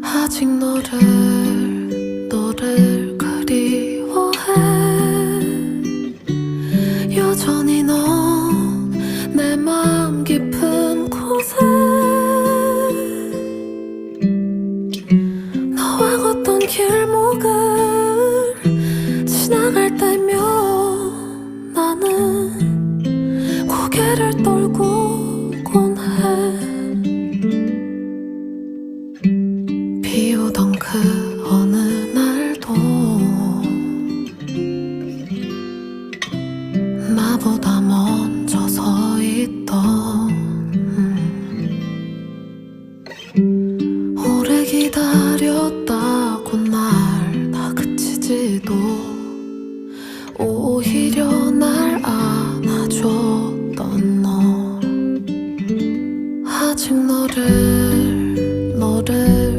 아직 너를 너를 그리워해. 여전히 넌 내 마음 깊은 곳에. 너와 걷던 길목을 지나갈 때면 나는 고개를 떨고 곤 해 비오던 그 어느 날도 나보다 먼저 서 있던 오래 기다렸다고 날 다그치지도 오히려 날 안아줬던 너. 아직 너를